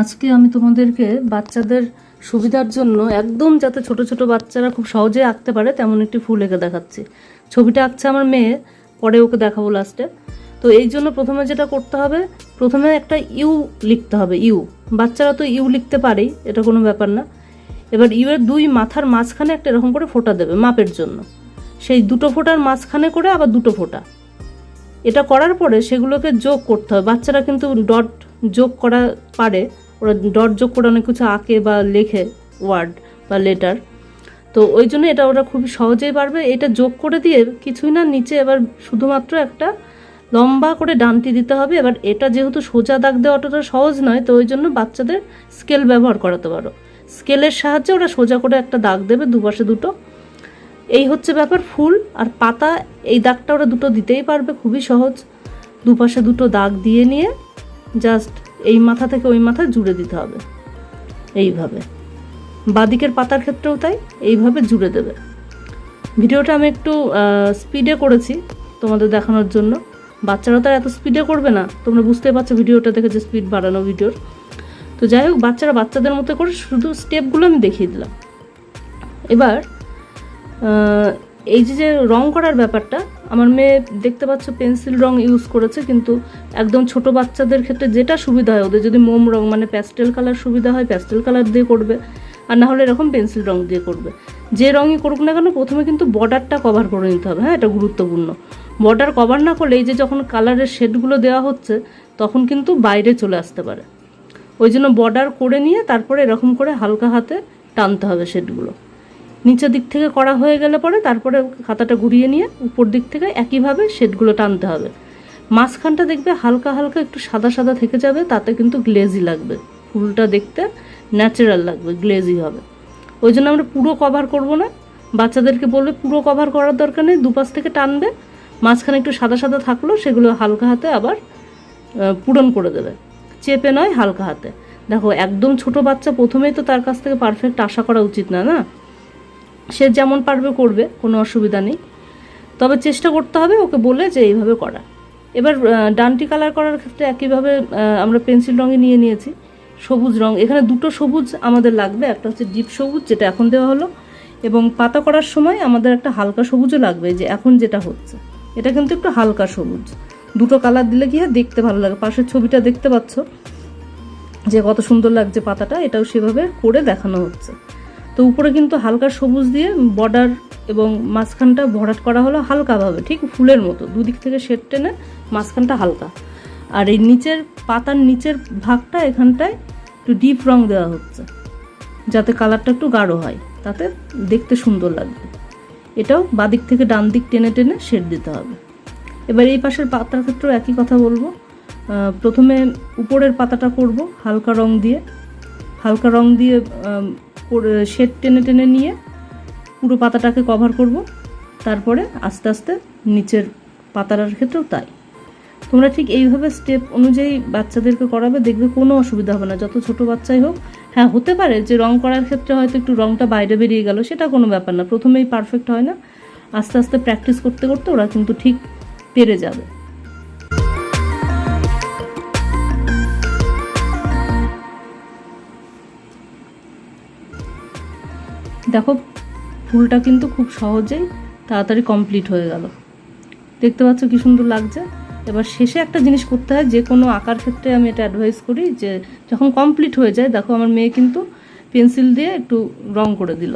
আজকে আমি তোমাদেরকে বাচ্চাদের সুবিধার জন্য একদম যাতে ছোট ছোট বাচ্চারা খুব সহজে আঁকতে পারে, তেমন একটি ফুল এঁকে দেখাচ্ছি। ছবিটা আঁকছে আমার মেয়ে, পরে ওকে দেখাবো লাস্টে তো এই জন্য প্রথমে যেটা করতে হবে, প্রথমে একটা ইউ লিখতে হবে, ইউ। বাচ্চারা তো ইউ লিখতে পারেই, এটা কোনো ব্যাপার না। এবার ইউ এর দুই মাথার মাঝখানে একটা এরকম করে ফোঁটা দেবে, মাপের জন্য। সেই দুটো ফোঁটার মাঝখানে করে আবার দুটো ফোঁটা। এটা করার পরে সেগুলোকে যোগ করতে হবে। বাচ্চারা কিন্তু ডট যোগ করা পারে, ওরা ডট যোগ করে অনেক কিছু আঁকে বা লেখে ওয়ার্ড বা লেটার তো ওই জন্য এটা ওরা খুবই সহজেই পারবে। এটা যোগ করে দিয়ে কিছুই না, নিচে এবার শুধুমাত্র একটা লম্বা করে ডানটি দিতে হবে। এবার এটা যেহেতু সোজা দাগ দেওয়া অতটা সহজ নয়, তো ওই জন্য বাচ্চাদের স্কেল ব্যবহার করাতে পারো। স্কেলের সাহায্যে ওরা সোজা করে একটা দাগ দেবে দুপাশে দুটো। এই হচ্ছে ব্যাপার ফুল আর পাতা, এই দাগটা ওরা দুটো দিতেই পারবে খুবই সহজ। দুপাশে দুটো দাগ দিয়ে নিয়ে জাস্ট এই মাথা থেকে ওই মাথা জুড়ে দিতে হবে। এইভাবে। বাদিকের পাতার ক্ষেত্রেও তাই, এইভাবে জুড়ে দেবে। ভিডিওটা আমি একটু স্পিডে করেছি তোমাদের দেখানোর জন্য। বাচ্চারা তো এত স্পিডে করবে না। তোমরা বুঝতে পারছ ভিডিওটা দেখে যে স্পিড বাড়ানো ভিডিওর। তো যাই হোক, বাচ্চারা বাচ্চাদের মতো করে শুধু স্টেপগুলো আমি দেখিয়ে দিলাম। এবার এই যে যে রং করার ব্যাপারটা, আমার মেয়ে দেখতে পাচ্ছ পেন্সিল রং ইউজ করেছে, কিন্তু একদম ছোট বাচ্চাদের ক্ষেত্রে যেটা সুবিধা হয়, ওদের যদি মোম রং মানে প্যাস্টেল কালার সুবিধা হয় প্যাস্টেল কালার দিয়ে করবে, আর না হলে এরকম পেন্সিল রং দিয়ে করবে। যে রঙই করুক না কেন, প্রথমে কিন্তু বর্ডারটা কভার করে নিতে হবে হ্যাঁ এটা গুরুত্বপূর্ণ। বর্ডার কভার না করলে এই যে যখন কালারের শেডগুলো দেওয়া হচ্ছে, তখন কিন্তু বাইরে চলে আসতে পারে। ওই জন্য বর্ডার করে নিয়ে তারপরে এরকম করে হালকা হাতে টানতে হবে শেডগুলো নিচের দিক থেকে করা হয়ে গেলে পরে তারপরে খাতাটা ঘুরিয়ে নিয়ে উপর দিক থেকে একইভাবে শেডগুলো টানতে হবে। মাঝখানটা দেখবে হালকা হালকা একটু সাদা সাদা থেকে যাবে, তাতে কিন্তু গ্লেজি লাগবে। ফুলটা দেখতে ন্যাচারাল লাগবে, গ্লেজি হবে। ওই জন্য আমরা পুরো কভার করব না। বাচ্চাদেরকে বলবে পুরো কভার করার দরকার নেই, দুপাশ থেকে টানবে। মাঝখানে একটু সাদা সাদা থাকল, সেগুলো হালকা হাতে আবার পূরণ করে দেবে। চেপে নয়, হালকা হাতে। দেখো, একদম ছোট বাচ্চা, প্রথমেই তো তার কাছ থেকে পারফেক্ট আশা করা উচিত না না? সে যেমন পারবে করবে, কোনো অসুবিধা নেই। তবে চেষ্টা করতে হবে ওকে বলে যে এইভাবে করা। এবার ডানটি কালার করার ক্ষেত্রে একইভাবে আমরা পেন্সিল রঙে নিয়ে নিয়েছি। সবুজ রঙ এখানে দুটো সবুজ আমাদের লাগবে, একটা হচ্ছে ডিপ সবুজ, যেটা এখন দেওয়া হলো, এবং পাতা করার সময় আমাদের একটা হালকা সবুজও লাগবে যে এখন যেটা হচ্ছে। এটা কিন্তু একটু হালকা সবুজ। দুটো কালার দিলে কি হয় দেখতে ভালো লাগে। পাশের ছবিটা দেখতে পাচ্ছ যে কত সুন্দর লাগছে পাতাটা, এটাও সেভাবে করে দেখানো হচ্ছে। তো উপরে কিন্তু হালকা সবুজ দিয়ে বর্ডার এবং মাঝখানটা ভরাট করা হলো হালকাভাবে, ঠিক ফুলের মতো। দুদিক থেকে শেড টেনে মাঝখানটা হালকা। আর এই নিচের পাতার নিচের ভাগটা এখানটায় একটু ডিপ রং দেওয়া হচ্ছে, যাতে কালারটা একটু গাঢ় হয়, তাতে দেখতে সুন্দর লাগবে। এটাও বাদিক থেকে ডান দিক টেনে টেনে শেড দিতে হবে। এবার এই পাশের পাতার ক্ষেত্রেও একই কথা বলব। প্রথমে উপরের পাতাটা করব, হালকা রং দিয়ে। হালকা রং দিয়ে শেড টেনে টেনে নিয়ে পুরো পাতাটাকে কভার করব। তারপরে আস্তে আস্তে নিচের পাতাটার ক্ষেত্রেও তাই। তোমরা ঠিক এইভাবে স্টেপ অনুযায়ী বাচ্চাদেরকে করাবে, দেখবে কোনো অসুবিধা হবে না। যত ছোট বাচ্চাই হোক হ্যাঁ হতে পারে যে রং করার ক্ষেত্রে হয়তো একটু রংটা বাইরে বেরিয়ে গেল, সেটা কোনো ব্যাপার না। প্রথমেই পারফেক্ট হয় না। আস্তে আস্তে প্র্যাকটিস করতে করতে ওরা কিন্তু ঠিক পেরে যাবে। ফুলটা কিন্তু খুব সহজেই তাড়াতাড়ি কমপ্লিট হয়ে গেল। দেখতে পাচ্ছ কি সুন্দর লাগছে? এবার শেষে একটা জিনিস করতে হয়, যে কোনো আঁকার ক্ষেত্রে আমি এটা অ্যাডভাইস করি, যে যখন কমপ্লিট হয়ে যায়, দেখো আমার মেয়ে কিন্তু পেন্সিল দিয়ে একটু রং করে দিল।